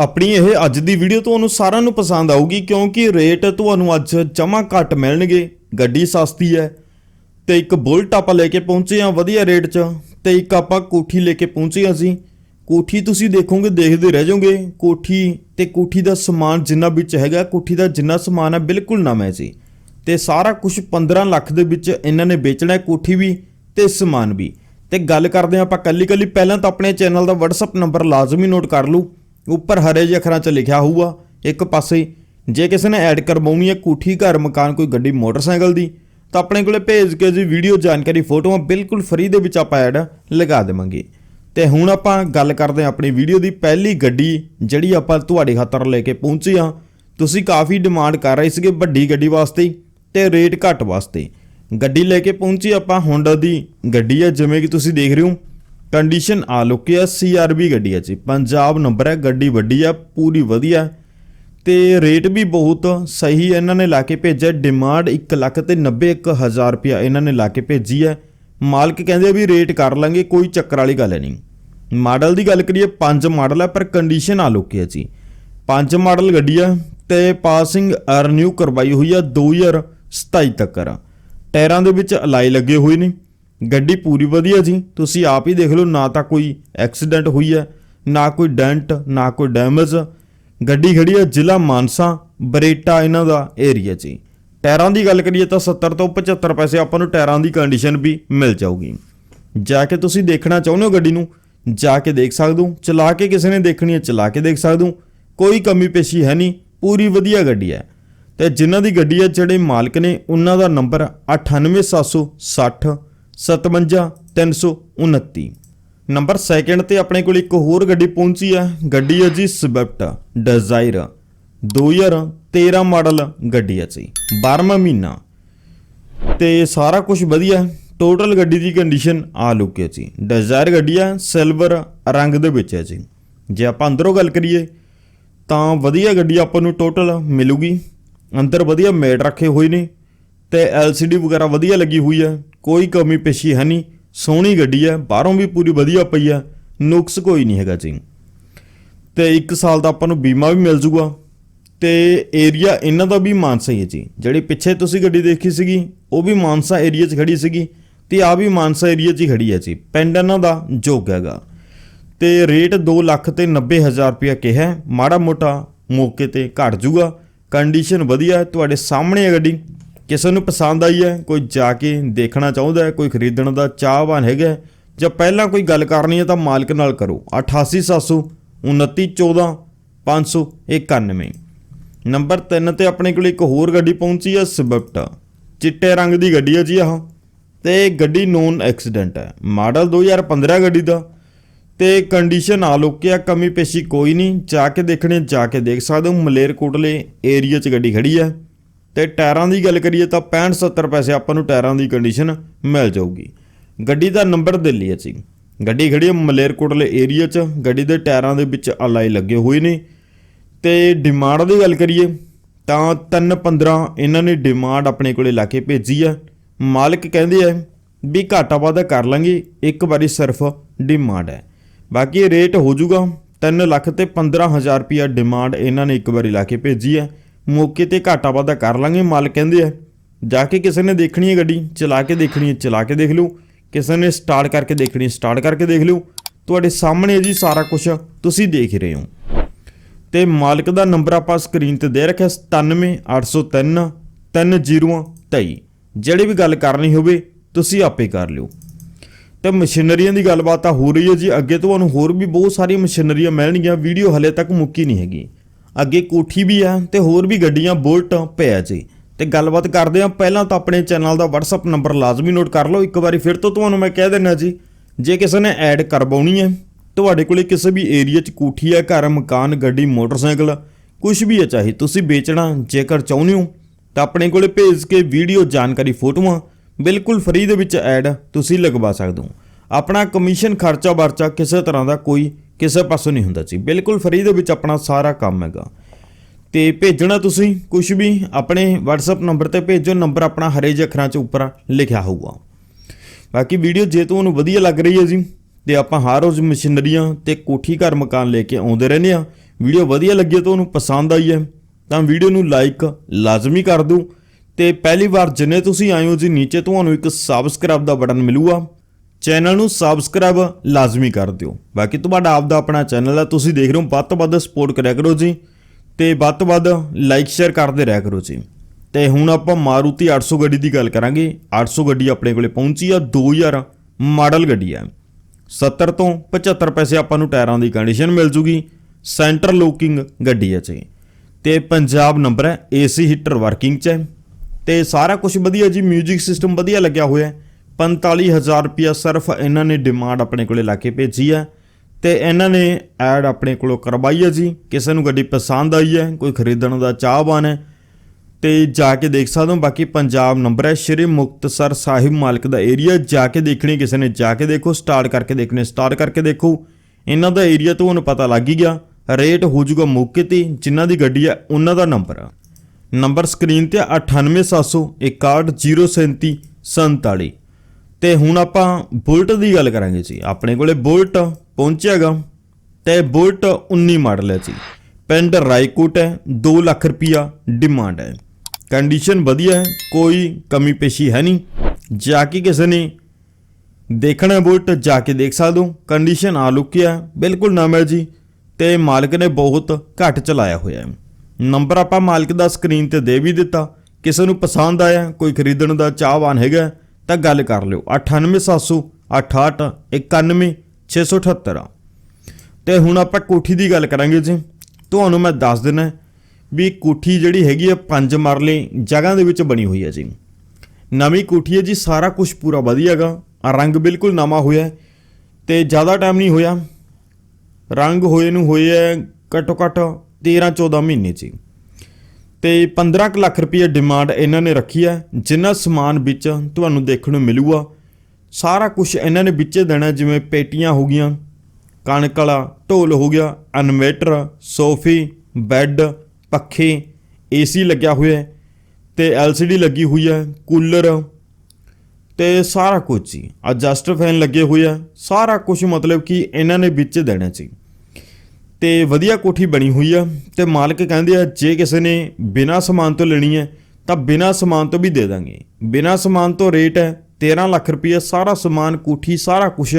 ਆਪਣੀ ਇਹ ਅੱਜ ਦੀ ਵੀਡੀਓ ਤੁਹਾਨੂੰ ਸਾਰਿਆਂ ਨੂੰ ਪਸੰਦ ਆਊਗੀ ਕਿਉਂਕਿ ਰੇਟ ਤੁਹਾਨੂੰ ਅੱਜ ਜਮਾ ਘੱਟ ਮਿਲਣਗੇ, ਗੱਡੀ ਸਸਤੀ ਹੈ ਤੇ ਇੱਕ ਬੁਲਟ ਆਪਾਂ ਲੈ ਕੇ ਪਹੁੰਚੇ ਆ ਵਧੀਆ ਰੇਟ 'ਚ ਤੇ ਇੱਕ ਆਪਾਂ ਕੋਠੀ ਲੈ ਕੇ ਪਹੁੰਚੇ ਹਾਂ ਅਸੀਂ। ਕੋਠੀ ਤੁਸੀਂ ਦੇਖੋਗੇ, ਦੇਖਦੇ ਰਹਿ ਜਾਓਗੇ, ਕੋਠੀ ਤੇ ਕੋਠੀ ਦਾ ਸਮਾਨ ਜਿੰਨਾ ਵਿੱਚ ਹੈਗਾ, ਕੋਠੀ ਦਾ ਜਿੰਨਾ ਸਮਾਨ ਹੈ, ਬਿਲਕੁਲ ਨਵਾਂ ਹੈ ਜੀ। ਤੇ ਸਾਰਾ ਕੁਝ 15 ਲੱਖ ਦੇ ਵਿੱਚ ਇਹਨਾਂ ਨੇ ਵੇਚਣਾ ਹੈ ਕੋਠੀ ਵੀ ਤੇ ਸਮਾਨ ਵੀ। ਤੇ ਗੱਲ ਕਰਦੇ ਹਾਂ ਆਪਾਂ ਕੱਲੀ ਕੱਲੀ ਪਹਿਲਾਂ ਤਾਂ ਆਪਣੇ ਚੈਨਲ ਦਾ WhatsApp ਨੰਬਰ ਲਾਜ਼ਮੀ ਨੋਟ ਕਰ ਲਓ ਉੱਪਰ ਹਰੇ ਜਿਹੇ ਅੱਖਰਾਂ 'ਚ ਲਿਖਿਆ ਹੋਊਗਾ, ਇੱਕ ਪਾਸੇ, ਜੇ ਕਿਸੇ ਨੇ ਐਡ ਕਰਵਾਉਣੀ ਹੈ ਕੋਠੀ, ਘਰ, ਮਕਾਨ, ਕੋਈ ਗੱਡੀ, ਮੋਟਰਸਾਈਕਲ ਦੀ, ਤਾਂ ਆਪਣੇ ਕੋਲੇ ਭੇਜ ਕੇ ਜੀ ਵੀਡੀਓ ਜਾਣਕਾਰੀ, ਫੋਟੋਆਂ ਬਿਲਕੁਲ ਫ੍ਰੀ ਦੇ ਵਿੱਚ ਆਪਾਂ ਐਡ ਲਗਾ ਦੇਵਾਂਗੇ। ਤੇ ਹੁਣ ਆਪਾਂ ਗੱਲ ਕਰਦੇ ਹਾਂ ਆਪਣੀ ਵੀਡੀਓ ਦੀ ਪਹਿਲੀ ਗੱਡੀ, ਜਿਹੜੀ ਆਪਾਂ ਤੁਹਾਡੇ ਖਾਤਰ ਲੈ ਕੇ ਪਹੁੰਚੇ ਹਾਂ। ਤੁਸੀਂ ਕਾਫੀ ਡਿਮਾਂਡ ਕਰ ਰਹੇ ਸੀਗੇ ਵੱਡੀ ਗੱਡੀ ਵਾਸਤੇ ਤੇ ਰੇਟ ਘੱਟ ਵਾਸਤੇ। ਗੱਡੀ ਲੈ ਕੇ ਪਹੁੰਚੀ ਆਪਾਂ ਹੋਂਡਾ ਦੀ। ਗੱਡੀ ਆ ਜਿਵੇਂ ਕਿ ਤੁਸੀਂ ਦੇਖ ਰਹੇ ਹੋ ਕੰਡੀਸ਼ਨ ਆ ਲੁਕੀ ਹੈ ਸੀਆਰਬੀ ਗੱਡੀ ਹੈ ਜੀ। ਪੰਜਾਬ ਨੰਬਰ ਹੈ, ਗੱਡੀ ਵੱਡੀ ਆ, ਪੂਰੀ ਵਧੀਆ। ਹੈ। ਤੇ ਰੇਟ ਵੀ ਬਹੁਤ ਸਹੀ ਇਹਨਾਂ ਨੇ ਲਾ ਕੇ ਭੇਜਿਆ, ਡਿਮਾਂਡ 1 ਲੱਖ ਤੇ 90 ਹਜ਼ਾਰ ਰੁਪਇਆ ਇਹਨਾਂ ਨੇ ਲਾ ਕੇ ਭੇਜੀ ਹੈ ਮਾਲਕ ਕਹਿੰਦੇ ਵੀ ਰੇਟ ਕਰ ਲਾਂਗੇ, ਕੋਈ ਚੱਕਰ ਵਾਲੀ ਗੱਲ ਨਹੀਂ। ਮਾਡਲ ਦੀ ਗੱਲ ਕਰੀਏ, ਪੰਜ ਮਾਡਲ ਹੈ ਪਰ ਕੰਡੀਸ਼ਨ ਆ ਲੁਕੀ ਹੈ ਜੀ। ਪੰਜ ਮਾਡਲ ਗੱਡੀ ਆ, ਤੇ ਪਾਸਿੰਗ ਰਿਨਿਊ ਕਰਵਾਈ ਹੋਈ ਹੈ 2027 ਤੱਕ ਟਾਇਰਾਂ ਦੇ ਵਿੱਚ ਅਲਾਈ ਲੱਗੇ ਹੋਏ ਨੇ। ਗੱਡੀ ਪੂਰੀ ਵਧੀਆ ਜੀ ਤੁਸੀਂ ਆਪ ਹੀ ਦੇਖ ਲਓ, ਨਾ ਤਾਂ ਕੋਈ ਐਕਸੀਡੈਂਟ ਹੋਈ ਹੈ, ਨਾ ਕੋਈ ਡੈਂਟ, ਨਾ ਕੋਈ ਡੈਮੇਜ। ਗੱਡੀ ਖੜੀ ਹੈ ਜ਼ਿਲ੍ਹਾ ਮਾਨਸਾ, ਬਰੇਟਾ ਇਹਨਾਂ ਦਾ ਏਰੀਆ ਜੀ ਟਾਇਰਾਂ ਦੀ ਗੱਲ ਕਰੀਏ ਤਾਂ 70 ਤੋਂ 75 ਪੈਸੇ ਆਪਾਂ ਨੂੰ ਟਾਇਰਾਂ ਦੀ ਕੰਡੀਸ਼ਨ ਵੀ ਮਿਲ ਜਾਊਗੀ। ਜਾ ਕੇ ਤੁਸੀਂ ਦੇਖਣਾ ਚਾਹੁੰਦੇ ਹੋ ਗੱਡੀ ਨੂੰ, ਜਾ ਕੇ ਦੇਖ ਸਕਦੇ ਹੋ। ਚਲਾ ਕੇ ਕਿਸੇ ਨੇ ਦੇਖਣੀ ਹੈ, ਚਲਾ ਕੇ ਦੇਖ ਸਕਦੇ ਹੋ। ਕੋਈ ਕਮੀ ਪੇਸ਼ੀ ਹੈ ਨਹੀਂ, ਪੂਰੀ ਵਧੀਆ ਗੱਡੀ ਹੈ। ਤੇ ਜਿਨ੍ਹਾਂ ਦੀ ਗੱਡੀ ਹੈ, ਜਿਹੜੇ ਮਾਲਕ ਨੇ, ਉਹਨਾਂ ਦਾ ਨੰਬਰ 98760 57329 ਨੰਬਰ ਸੈਕਿੰਡ ਤੇ ਆਪਣੇ ਕੋਲ ਇੱਕ ਹੋਰ ਗੱਡੀ ਪਹੁੰਚੀ ਹੈ। ਗੱਡੀ ਹੈ ਜੀ ਸਵਿਫਟ ਡਿਜ਼ਾਇਰ 2013 ਮਾਡਲ ਗੱਡੀ ਹੈ ਜੀ। 12ਵਾਂ ਮਹੀਨਾ। ਤੇ ਸਾਰਾ ਕੁਝ ਵਧੀਆ ਟੋਟਲ ਗੱਡੀ ਦੀ ਕੰਡੀਸ਼ਨ ਆ ਲੁੱਕ ਹੈ ਜੀ। ਡਿਜ਼ਾਇਰ ਗੱਡੀ ਹੈ ਸਿਲਵਰ ਰੰਗ ਦੇ ਵਿੱਚ ਹੈ ਜੀ। ਜੇ ਆਪਾਂ ਅੰਦਰੋਂ ਗੱਲ ਕਰੀਏ, ਤਾਂ ਵਧੀਆ ਗੱਡੀ ਆਪਾਂ ਨੂੰ ਟੋਟਲ ਮਿਲੂਗੀ। ਅੰਦਰ ਵਧੀਆ ਮੈਟ ਰੱਖੇ ਹੋਏ ਨੇ ਤੇ LCD ਵਗੈਰਾ ਵਧੀਆ ਲੱਗੀ ਹੋਈ ਹੈ। ਕੋਈ ਕਮੀ ਪੇਸ਼ੀ ਹੈ ਨਹੀਂ, ਸੋਹਣੀ ਗੱਡੀ ਹੈ, ਬਾਹਰੋਂ ਵੀ ਪੂਰੀ ਵਧੀਆ ਪਈ ਹੈ, ਨੁਕਸ ਕੋਈ ਨਹੀਂ ਹੈਗਾ ਜੀ। ਤੇ 1 ਸਾਲ ਦਾ ਆਪਾਂ ਨੂੰ ਬੀਮਾ ਵੀ ਮਿਲ ਜੂਗਾ। ਤੇ ਏਰੀਆ ਇਹਨਾਂ ਦਾ ਵੀ ਮਾਨਸਾ ਹੀ ਹੈ ਜੀ। ਜਿਹੜੀ ਪਿੱਛੇ ਤੁਸੀਂ ਗੱਡੀ ਦੇਖੀ ਸੀਗੀ, ਉਹ ਵੀ ਮਾਨਸਾ ਏਰੀਆ 'ਚ ਖੜੀ ਸੀਗੀ ਤੇ ਆ ਵੀ ਮਾਨਸਾ ਏਰੀਆ 'ਚ ਹੀ ਖੜੀ ਹੈ ਜੀ। ਪਿੰਡ ਇਹਨਾਂ ਦਾ ਜੋਗ ਹੈਗਾ। ਤੇ ਰੇਟ 2 ਲੱਖ ਤੇ 90 ਹਜ਼ਾਰ ਰੁਪਇਆ ਕਿਹਾ ਮਾੜਾ ਮੋਟਾ ਮੌਕੇ ਤੇ ਘਟ ਜੂਗਾ। ਕੰਡੀਸ਼ਨ ਵਧੀਆ ਤੁਹਾਡੇ ਸਾਹਮਣੇ ਹੈ ਗੱਡੀ। ਕਿਸੇ ਨੂੰ ਪਸੰਦ ਆਈ ਹੈ, ਕੋਈ ਜਾ ਕੇ ਦੇਖਣਾ ਚਾਹੁੰਦਾ ਹੈ, ਕੋਈ ਖਰੀਦਣ ਦਾ ਚਾਹਵਾਨ ਹੈਗਾ ਜਾਂ ਪਹਿਲਾਂ ਕੋਈ ਗੱਲ ਕਰਨੀ ਹੈ ਤਾਂ ਮਾਲਕ ਨਾਲ ਕਰੋ। 88700 2914 591 ਨੰਬਰ 3 ਤੇ ਆਪਣੇ ਕੋਲ ਇੱਕ ਹੋਰ ਗੱਡੀ ਪਹੁੰਚੀ ਹੈ, ਸਵਿਫਟ। ਚਿੱਟੇ ਰੰਗ ਦੀ ਗੱਡੀ ਹੈ ਜੀ ਆਹ। ਤੇ ਗੱਡੀ ਨੋਨ ਐਕਸੀਡੈਂਟ ਹੈ। ਮਾਡਲ 2015 ਗੱਡੀ ਦਾ। ਤੇ ਕੰਡੀਸ਼ਨ ਆ ਲੋਕਿਆ ਕਮੀ ਪੇਸ਼ੀ ਕੋਈ ਨਹੀਂ। ਜਾ ਕੇ ਦੇਖਣੇ, ਜਾ ਕੇ ਦੇਖ ਸਕਦੇ ਹੋ, ਮਲੇਰਕੋਟਲੇ ਏਰੀਆ 'ਚ ਗੱਡੀ ਖੜੀ ਹੈ। ਤੇ ਟਾਇਰਾਂ ਦੀ ਗੱਲ ਕਰੀਏ ਤਾਂ 65 70 ਪੈਸੇ ਆਪਾਂ ਨੂੰ ਟਾਇਰਾਂ ਦੀ ਕੰਡੀਸ਼ਨ ਮਿਲ ਜਾਊਗੀ। ਗੱਡੀ ਦਾ ਨੰਬਰ ਦਿੱਲੀ ਹੈ ਜੀ ਗੱਡੀ ਖੜੀ ਹੈ ਮਲੇਰਕੋਟਲੇ ਏਰੀਆ 'ਚ। ਗੱਡੀ ਦੇ ਟਾਇਰਾਂ ਦੇ ਵਿੱਚ ਅਲਾਈ ਲੱਗੇ ਹੋਏ ਨੇ। ਤੇ ਡਿਮਾਂਡ ਦੀ ਗੱਲ ਕਰੀਏ ਤਾਂ 315 ਇਹਨਾਂ ਨੇ ਡਿਮਾਂਡ ਆਪਣੇ ਕੋਲੇ ਲਾ ਕੇ ਭੇਜੀ ਆ। ਮਾਲਕ ਕਹਿੰਦੇ ਆ ਵੀ ਘਾਟਾ ਵਾਧਾ ਕਰ ਲਾਂਗੇ, ਇੱਕ ਵਾਰੀ ਸਿਰਫ ਡਿਮਾਂਡ ਹੈ। ਬਾਕੀ ਰੇਟ ਹੋ ਜਾਊਗਾ। 3 ਲੱਖ ਤੇ 15000 ਰੁਪਿਆ ਡਿਮਾਂਡ ਇਹਨਾਂ ਨੇ ਇੱਕ ਵਾਰੀ ਲਾ ਕੇ ਭੇਜੀ ਹੈ ਮੌਕੇ ਤੇ ਘਾਟਾ ਵਾਧਾ ਕਰ ਲਾਂਗੇ, ਮਾਲਕ ਕਹਿੰਦੇ ਆ, ਜਾ ਕੇ ਕਿਸੇ ਨੇ ਦੇਖਣੀ ਹੈ ਗੱਡੀ, ਚਲਾ ਕੇ ਦੇਖਣੀ ਹੈ, ਚਲਾ ਕੇ ਦੇਖ ਲਓ। ਕਿਸੇ ਨੇ ਸਟਾਰਟ ਕਰਕੇ ਦੇਖਣੀ ਸਟਾਰਟ ਕਰਕੇ ਦੇਖ ਲਓ। ਤੁਹਾਡੇ ਸਾਹਮਣੇ ਜੀ ਸਾਰਾ ਕੁਝ ਤੁਸੀਂ ਦੇਖ ਰਹੇ ਹੋ। ਤੇ ਮਾਲਕ ਦਾ ਨੰਬਰ ਆਪਾਂ ਸਕਰੀਨ ਤੇ ਦੇ ਰੱਖਿਆ 97803 3023 ਜਿਹੜੀ ਵੀ ਗੱਲ ਕਰਨੀ ਹੋਵੇ, ਤੁਸੀਂ ਆਪੇ ਕਰ ਲਿਓ। ਤੇ ਮਸ਼ੀਨਰੀਆਂ ਦੀ ਗੱਲਬਾਤ ਤਾਂ ਹੋ ਰਹੀ ਹੈ ਜੀ, ਅੱਗੇ ਤੁਹਾਨੂੰ ਹੋਰ ਵੀ ਬਹੁਤ ਸਾਰੀਆਂ ਮਸ਼ੀਨਰੀਆਂ ਮਿਲਣਗੀਆਂ, ਵੀਡੀਓ ਹਲੇ ਤੱਕ ਮੁੱਕੀ ਨਹੀਂ ਹੈਗੀ। ਅੱਗੇ ਕੋਠੀ ਵੀ ਆ ਤੇ ਹੋਰ ਵੀ ਗੱਡੀਆਂ ਬੁਲਟ ਪਿਆ ਜੀ। ਤੇ ਗੱਲਬਾਤ ਕਰਦੇ ਆ ਪਹਿਲਾਂ ਤਾਂ ਆਪਣੇ ਚੈਨਲ ਦਾ WhatsApp ਨੰਬਰ ਲਾਜ਼ਮੀ ਨੋਟ ਕਰ ਲਓ। ਇੱਕ ਵਾਰੀ ਫਿਰ ਤੋਂ ਤੁਹਾਨੂੰ ਮੈਂ ਕਹਿ ਦਿੰਦਾ ਜੀ, ਜੇ ਕਿਸੇ ਨੇ ਐਡ ਕਰਵਾਉਣੀ ਹੈ, ਤੁਹਾਡੇ ਕੋਲੇ ਕਿਸੇ ਵੀ ਏਰੀਆ 'ਚ ਕੋਠੀ ਹੈ, ਘਰ, ਮਕਾਨ, ਗੱਡੀ, ਮੋਟਰਸਾਈਕਲ ਕੁਝ ਵੀ ਹੈ ਚਾਹੇ ਤੁਸੀਂ ਵੇਚਣਾ, ਜੇਕਰ ਚਾਹੁੰਦੇ ਹੋ, ਤਾਂ ਆਪਣੇ ਕੋਲੇ ਭੇਜ ਕੇ ਵੀਡੀਓ ਜਾਣਕਾਰੀ ਫੋਟੋਆਂ ਬਿਲਕੁਲ ਫ੍ਰੀ ਦੇ ਵਿੱਚ ਐਡ ਤੁਸੀਂ ਲਗਵਾ ਸਕਦੇ ਹੋ। ਆਪਣਾ ਕਮਿਸ਼ਨ ਖਰਚਾ ਵਰਚਾ ਕਿਸੇ ਤਰ੍ਹਾਂ ਦਾ ਕੋਈ ਕਿਸੇ ਪਾਸੋਂ ਨਹੀਂ ਹੁੰਦਾ ਜੀ। ਬਿਲਕੁਲ ਫਰੀ ਦੇ ਵਿੱਚ ਆਪਣਾ ਸਾਰਾ ਕੰਮ ਹੈਗਾ। ਤੇ ਭੇਜਣਾ ਤੁਸੀਂ ਕੁਝ ਵੀ, ਆਪਣੇ WhatsApp ਨੰਬਰ ਤੇ ਭੇਜੋ, ਨੰਬਰ ਆਪਣਾ ਹਰੇ ਜਿਹੇ ਅੱਖਰਾਂ 'ਚ ਉੱਪਰ ਲਿਖਿਆ ਹੋਊਗਾ। ਬਾਕੀ ਵੀਡੀਓ ਜੇ ਤੁਹਾਨੂੰ ਵਧੀਆ ਲੱਗ ਰਹੀ ਹੈ ਜੀ, ਤੇ ਆਪਾਂ ਹਰ ਰੋਜ਼ ਮਸ਼ੀਨਰੀਆਂ ਤੇ ਕੋਠੀ ਘਰ ਮਕਾਨ ਲੈ ਕੇ ਆਉਂਦੇ ਰਹਿੰਦੇ ਆ ਵੀਡੀਓ ਵਧੀਆ ਲੱਗੀ ਤੁਹਾਨੂੰ ਪਸੰਦ ਆਈ ਹੈ, ਤਾਂ ਵੀਡੀਓ ਨੂੰ ਲਾਈਕ ਲਾਜ਼ਮੀ ਕਰ ਦਿਓ। ਤੇ ਪਹਿਲੀ ਵਾਰ ਜਿੰਨੇ ਤੁਸੀਂ ਆਏ ਹੋ ਜੀ, ਨੀਚੇ ਤੁਹਾਨੂੰ ਇੱਕ ਸਬਸਕ੍ਰਾਈਬ ਦਾ ਬਟਨ ਮਿਲੂਗਾ। ਚੈਨਲ ਨੂੰ ਸਬਸਕ੍ਰਾਈਬ ਲਾਜ਼ਮੀ ਕਰ ਦਿਓ। ਬਾਕੀ ਤੁਹਾਡਾ ਆਪ ਦਾ ਆਪਣਾ ਚੈਨਲ ਹੈ ਤੁਸੀਂ ਦੇਖ ਰਹੇ ਹੋ, ਵੱਧ ਤੋਂ ਵੱਧ ਸਪੋਰਟ ਕਰਿਆ ਕਰੋ ਜੀ ਤੇ ਵੱਧ ਤੋਂ ਵੱਧ ਲਾਈਕ ਸ਼ੇਅਰ ਕਰਦੇ ਰਹਿਆ ਕਰੋ ਜੀ। ਤੇ ਹੁਣ ਆਪਾਂ ਮਾਰੂਤੀ 800 ਗੱਡੀ ਦੀ ਗੱਲ ਕਰਾਂਗੇ। 800 ਗੱਡੀ ਆਪਣੇ ਕੋਲੇ ਪਹੁੰਚੀ ਆ 2000 ਮਾਡਲ ਗੱਡੀ ਆ। 70 ਤੋਂ 75 ਪੈਸੇ ਆਪਾਂ ਨੂੰ ਟਾਇਰਾਂ ਦੀ ਕੰਡੀਸ਼ਨ ਮਿਲ ਜੂਗੀ ਸੈਂਟਰ ਲੋਕਿੰਗ ਗੱਡੀ ਹੈ ਜੀ। ਤੇ ਪੰਜਾਬ ਨੰਬਰ ਹੈ ਏਸੀ ਹੀਟਰ ਵਰਕਿੰਗ ਚ ਹੈ। ਤੇ ਸਾਰਾ ਕੁਝ ਵਧੀਆ ਜੀ 뮤직 ਸਿਸਟਮ ਵਧੀਆ ਲੱਗਿਆ ਹੋਇਆ ਹੈ। 45000 ਰੁਪਿਆ ਸਿਰਫ ਇਹਨਾਂ ਨੇ ਡਿਮਾਂਡ ਆਪਣੇ ਕੋਲੇ ਲਾ ਕੇ ਭੇਜੀ ਹੈ ਤੇ ਇਹਨਾਂ ਨੇ ਐਡ ਆਪਣੇ ਕੋਲੋਂ ਕਰਵਾਈ ਹੈ ਜੀ। ਕਿਸੇ ਨੂੰ ਗੱਡੀ ਪਸੰਦ ਆਈ ਹੈ, ਕੋਈ ਖਰੀਦਣ ਦਾ ਚਾਹਵਾਨ ਹੈ ਤੇ ਜਾ ਕੇ ਦੇਖ ਸਕਦੇ ਹੋ, ਬਾਕੀ ਪੰਜਾਬ ਨੰਬਰ ਹੈ, ਸ਼੍ਰੀ ਮੁਕਤਸਰ ਸਾਹਿਬ ਮਾਲਕ ਦਾ ਏਰੀਆ ਜਾ ਕੇ ਦੇਖਣੀ, ਕਿਸੇ ਨੇ ਜਾ ਕੇ ਦੇਖੋ ਸਟਾਰਟ ਕਰਕੇ ਦੇਖਣੇ ਸਟਾਰਟ ਕਰਕੇ ਦੇਖੋ। ਇਹਨਾਂ ਦਾ ਏਰੀਆ ਤੋਂ ਤੁਹਾਨੂੰ ਪਤਾ ਲੱਗ ਹੀ ਗਿਆ ਰੇਟ ਹੋ ਜਾਊਗਾ ਮੌਕੇ ਤੇ, ਜਿਨ੍ਹਾਂ ਦੀ ਗੱਡੀ ਹੈ ਉਹਨਾਂ ਦਾ ਨੰਬਰ ਆ ਨੰਬਰ ਸਕਰੀਨ ਤੇ 9870610747 ਤੇ ਹੁਣ ਆਪਾਂ ਬੁਲਟ ਦੀ ਗੱਲ ਕਰਾਂਗੇ ਜੀ। ਆਪਣੇ ਕੋਲੇ ਬੁਲਟ ਪਹੁੰਚਿਆਗਾ ਤੇ ਬੁਲਟ 19 ਮਾਡਲ ਹੈ ਜੀ। ਪਿੰਡ ਰਾਏਕੋਟ ਹੈ 2 ਲੱਖ ਰੁਪਿਆ ਡਿਮਾਂਡ ਹੈ। ਕੰਡੀਸ਼ਨ ਵਧੀਆ ਹੈ, ਕੋਈ ਕਮੀ ਪੇਸ਼ੀ ਹੈ ਨਹੀਂ। ਜਾ ਕੇ ਕਿਸੇ ਨੇ ਦੇਖਣਾ ਹੈ ਬੁਲਟ, ਜਾ ਕੇ ਦੇਖ ਸਕਦੇ ਹੋ। ਕੰਡੀਸ਼ਨ ਆ ਲੁਕਿਆ ਬਿਲਕੁਲ ਨਵਾਂ ਹੈ ਜੀ ਤੇ ਮਾਲਕ ਨੇ ਬਹੁਤ ਘੱਟ ਚਲਾਇਆ ਹੋਇਆ ਹੈ। ਨੰਬਰ ਆਪਾਂ ਮਾਲਕ ਦਾ ਸਕਰੀਨ ਤੇ ਦੇ ਵੀ ਦਿੱਤਾ। ਕਿਸੇ ਨੂੰ ਪਸੰਦ ਆਇਆ, ਕੋਈ ਖਰੀਦਣ ਦਾ ਚਾਹਵਾਨ ਹੈਗਾ ਤਾਂ ਗੱਲ ਕਰ ਲਿਓ। 98768 91678 ਤੇ ਹੁਣ ਆਪਾਂ ਕੋਠੀ ਦੀ ਗੱਲ ਕਰਾਂਗੇ ਜੀ। ਤੁਹਾਨੂੰ ਮੈਂ ਦੱਸ ਦਿੰਨਾ ਵੀ ਕੋਠੀ ਜਿਹੜੀ ਹੈਗੀ ਆ, ਪੰਜ ਮਰਲੇ ਜਗ੍ਹਾ ਦੇ ਵਿੱਚ ਬਣੀ ਹੋਈ ਹੈ ਜੀ। ਨਵੀਂ ਕੋਠੀ ਹੈ ਜੀ, ਸਾਰਾ ਕੁਝ ਪੂਰਾ ਵਧੀਆ ਹੈਗਾ। ਰੰਗ ਬਿਲਕੁਲ ਨਵਾਂ ਹੋਇਆ ਹੈ ਤੇ ਜ਼ਿਆਦਾ ਟਾਈਮ ਨਹੀਂ ਹੋਇਆ। ਰੰਗ ਹੋਏ ਨੂੰ ਹੋਏ ਹੈ ਘੱਟੋ ਘੱਟ 13 14 ਮਹੀਨੇ ਚ ਹੀ। ਤੇ 15 ਕੁ ਲੱਖ ਰੁਪਏ ਡਿਮਾਂਡ ਇਹਨਾਂ ਨੇ ਰੱਖੀ ਹੈ, ਜਿੰਨਾ ਸਮਾਨ ਵਿੱਚ ਤੁਹਾਨੂੰ ਦੇਖਣ ਨੂੰ ਮਿਲੂਗਾ। ਸਾਰਾ ਕੁਝ ਇਹਨਾਂ ਨੇ ਵਿੱਚ ਦੇਣਾ ਜਿਵੇਂ ਪੇਟੀਆਂ ਹੋ ਗਈਆਂ, ਕਣਕ ਵਾਲਾ ਢੋਲ ਹੋ ਗਿਆ ਇਨਵੇਟਰ ਸੋਫੀ, ਬੈੱਡ, ਪੱਖੇ, ਏਸੀ ਲੱਗਿਆ ਹੋਇਆ ਹੈ, ਤੇ LCD ਲੱਗੀ ਹੋਈ ਹੈ, ਕੂਲਰ ਤੇ ਸਾਰਾ ਕੁਝ ਜੀ ਐਡਜਸਟਰ ਫੈਨ ਲੱਗੇ ਹੋਏ ਆ। ਸਾਰਾ ਕੁਝ ਮਤਲਬ ਕਿ ਇਹਨਾਂ ਨੇ ਵਿੱਚ ਦੇਣਾ ਜੀ ਤੇ ਵਧੀਆ ਕੋਠੀ ਬਣੀ ਹੋਈ ਆ ਤੇ ਮਾਲਕ ਕਹਿੰਦੇ ਆ, ਜੇ ਕਿਸੇ ਨੇ ਬਿਨਾ ਸਮਾਨ ਤੋਂ ਲੈਣੀ ਹੈ, ਤਾਂ ਬਿਨਾ ਸਮਾਨ ਤੋਂ ਵੀ ਦੇ ਦਾਂਗੇ। ਬਿਨਾ ਸਮਾਨ ਤੋਂ ਰੇਟ ਹੈ 13 ਲੱਖ ਰੁਪਏ ਸਾਰਾ ਸਮਾਨ, ਕੋਠੀ, ਸਾਰਾ ਕੁਝ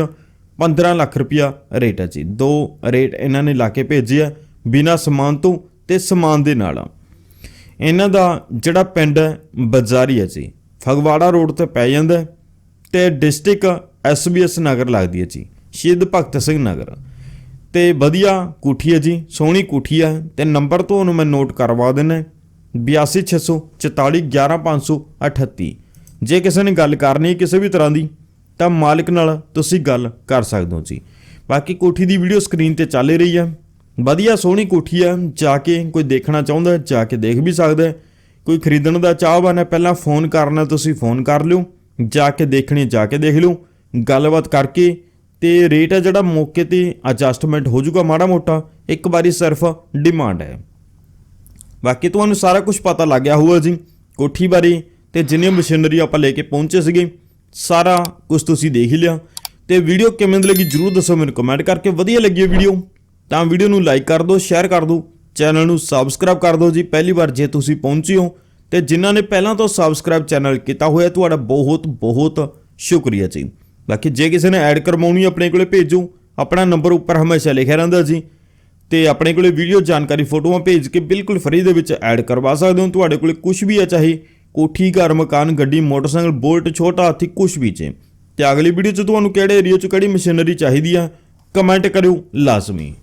15 ਲੱਖ ਰੁਪਇਆ ਰੇਟ ਹੈ ਜੀ। ਦੋ ਰੇਟ ਇਹਨਾਂ ਨੇ ਲਾ ਕੇ ਭੇਜਿਆ ਬਿਨਾ ਸਮਾਨ ਤੋਂ ਤੇ ਸਮਾਨ ਦੇ ਨਾਲ। ਇਹਨਾਂ ਦਾ ਜਿਹੜਾ ਪਿੰਡ ਹੈ, ਬਜ਼ਾਰੀ ਹੈ ਜੀ। ਫਗਵਾੜਾ ਰੋਡ ਤੇ ਪੈ ਜਾਂਦਾ ਹੈ ਤੇ ਡਿਸਟ੍ਰਿਕਟ ਐਸਬੀਐਸ ਨਗਰ ਲੱਗਦੀ ਹੈ ਜੀ। ਸ਼ਹੀਦ ਭਗਤ ਸਿੰਘ ਨਗਰ। ਤੇ ਵਧੀਆ ਕੋਠੀ ਹੈ ਜੀ, ਸੋਹਣੀ ਕੋਠੀ ਹੈ ਤੇ ਨੰਬਰ ਤੁਹਾਨੂੰ ਮੈਂ ਨੋਟ ਕਰਵਾ ਦਿੰਨਾ 8264411538 ਜੇ ਕਿਸੇ ਨੇ ਗੱਲ ਕਰਨੀ ਕਿਸੇ ਵੀ ਤਰ੍ਹਾਂ ਦੀ, ਤਾਂ ਮਾਲਕ ਨਾਲ ਤੁਸੀਂ ਗੱਲ ਕਰ ਸਕਦੇ ਹੋ ਜੀ। ਬਾਕੀ ਕੋਠੀ ਦੀ ਵੀਡੀਓ ਸਕਰੀਨ ਤੇ ਚੱਲ ਹੀ ਰਹੀ ਹੈ। ਵਧੀਆ ਸੋਹਣੀ ਕੋਠੀ ਹੈ, ਜਾ ਕੇ ਕੋਈ ਦੇਖਣਾ ਚਾਹੁੰਦਾ ਜਾ ਕੇ ਦੇਖ ਵੀ ਸਕਦਾ ਹੈ। ਕੋਈ ਖਰੀਦਣ ਦਾ ਚਾਹਵਾਨ ਹੈ ਪਹਿਲਾਂ ਫੋਨ ਕਰਨਾ ਤੁਸੀਂ ਫੋਨ ਕਰ ਲਿਓ, ਜਾ ਕੇ ਦੇਖਣੀ ਜਾ ਕੇ ਦੇਖ ਲਿਓ। ਗੱਲਬਾਤ ਕਰਕੇ ਤੇ ਰੇਟ ਹੈ ਜਿਹੜਾ ਮੌਕੇ ਤੇ ਐਡਜਸਟਮੈਂਟ ਹੋ ਜਾਊਗਾ ਮਾੜਾ ਮੋਟਾ, ਇੱਕ ਵਾਰੀ ਸਿਰਫ ਡਿਮਾਂਡ ਹੈ। ਬਾਕੀ ਤੁਹਾਨੂੰ ਸਾਰਾ ਕੁਝ ਪਤਾ ਲੱਗ ਗਿਆ ਹੋਊਗਾ ਜੀ, ਕੋਠੀ ਬਾਰੇ ਤੇ ਜਿੰਨੀ ਮਸ਼ੀਨਰੀ ਆਪਾਂ ਲੈ ਕੇ ਪਹੁੰਚੇ ਸੀਗੇ, ਸਾਰਾ ਕੁਝ ਤੁਸੀਂ ਦੇਖ ਹੀ ਲਿਆ। ਤੇ ਵੀਡੀਓ ਕਿਵੇਂ ਦੀ ਲੱਗੀ ਜਰੂਰ ਦੱਸੋ ਮੈਨੂੰ ਕਮੈਂਟ ਕਰਕੇ, ਵਧੀਆ ਲੱਗੀ ਵੀਡੀਓ ਤਾਂ ਵੀਡੀਓ ਨੂੰ ਲਾਈਕ ਕਰ ਦਿਓ ਸ਼ੇਅਰ ਕਰ ਦਿਓ ਚੈਨਲ ਨੂੰ ਸਬਸਕ੍ਰਾਈਬ ਕਰ ਦਿਓ ਜੀ, ਪਹਿਲੀ ਵਾਰ ਜੇ ਤੁਸੀਂ ਪਹੁੰਚੇ ਹੋ, ਤੇ ਜਿਨ੍ਹਾਂ ਨੇ ਪਹਿਲਾਂ ਤੋਂ ਸਬਸਕ੍ਰਾਈਬ ਚੈਨਲ ਕੀਤਾ ਹੋਇਆ, ਤੁਹਾਡਾ ਬਹੁਤ ਬਹੁਤ ਸ਼ੁਕਰੀਆ ਜੀ। ਬਾਕੀ ਜੇ ਕਿਸੇ ਨੇ ਐਡ ਕਰਵਾਉਣੀ ਆਪਣੇ ਕੋਲੇ ਭੇਜੋ। ਆਪਣਾ ਨੰਬਰ ਉੱਪਰ ਹਮੇਸ਼ਾ ਲਿਖਿਆ ਰਹਿੰਦਾ ਜੀ। ਤੇ ਆਪਣੇ ਕੋਲੇ ਵੀਡੀਓ ਜਾਣਕਾਰੀ ਫੋਟੋਆਂ ਭੇਜ ਕੇ ਬਿਲਕੁਲ ਫ੍ਰੀ ਦੇ ਵਿੱਚ ਐਡ ਕਰਵਾ ਸਕਦੇ ਹੋ। ਤੁਹਾਡੇ ਕੋਲੇ ਕੁਝ ਵੀ ਹੈ ਚਾਹੇ ਕੋਠੀ, ਘਰ, ਮਕਾਨ, ਗੱਡੀ, ਮੋਟਰਸਾਈਕਲ, ਬੋਲਟ, ਛੋਟਾ ਹਾਥੀ ਕੁਝ ਵੀ ਜੇ। ਤੇ ਅਗਲੀ ਵੀਡੀਓ 'ਚ ਤੁਹਾਨੂੰ ਕਿਹੜੇ ਏਰੀਆ 'ਚ ਕਿਹੜੀ ਮਸ਼ੀਨਰੀ ਚਾਹੀਦੀ ਆ ਕਮੈਂਟ ਕਰਿਓ ਲਾਜ਼ਮੀ।